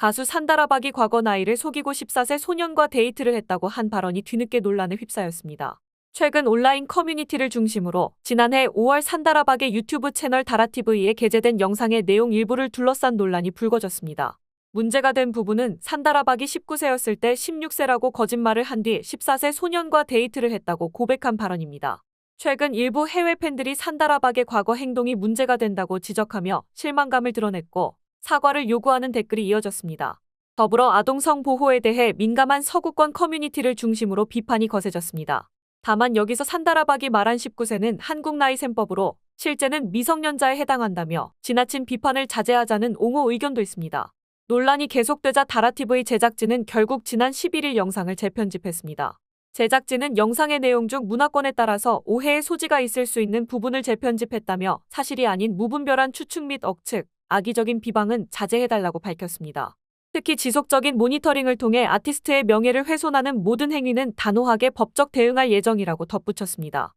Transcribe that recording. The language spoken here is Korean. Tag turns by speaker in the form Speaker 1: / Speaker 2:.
Speaker 1: 가수 산다라박이 과거 나이를 속이고 14세 소년과 데이트를 했다고 한 발언이 뒤늦게 논란에 휩싸였습니다. 최근 온라인 커뮤니티를 중심으로 지난해 5월 산다라박의 유튜브 채널 다라TV에 게재된 영상의 내용 일부를 둘러싼 논란이 불거졌습니다. 문제가 된 부분은 산다라박이 19세였을 때 16세라고 거짓말을 한 뒤 14세 소년과 데이트를 했다고 고백한 발언입니다. 최근 일부 해외 팬들이 산다라박의 과거 행동이 문제가 된다고 지적하며 실망감을 드러냈고 사과를 요구하는 댓글이 이어졌습니다. 더불어 아동성 보호에 대해 민감한 서구권 커뮤니티를 중심으로 비판이 거세졌습니다. 다만 여기서 산다라박이 말한 19세는 한국 나이 셈법으로 실제는 미성년자에 해당한다며 지나친 비판을 자제하자는 옹호 의견도 있습니다. 논란이 계속되자 다라TV 제작진은 결국 지난 11일 영상을 재편집했습니다. 제작진은 영상의 내용 중 문화권에 따라서 오해의 소지가 있을 수 있는 부분을 재편집했다며 사실이 아닌 무분별한 추측 및 억측, 악의적인 비방은 자제해달라고 밝혔습니다. 특히 지속적인 모니터링을 통해 아티스트의 명예를 훼손하는 모든 행위는 단호하게 법적 대응할 예정이라고 덧붙였습니다.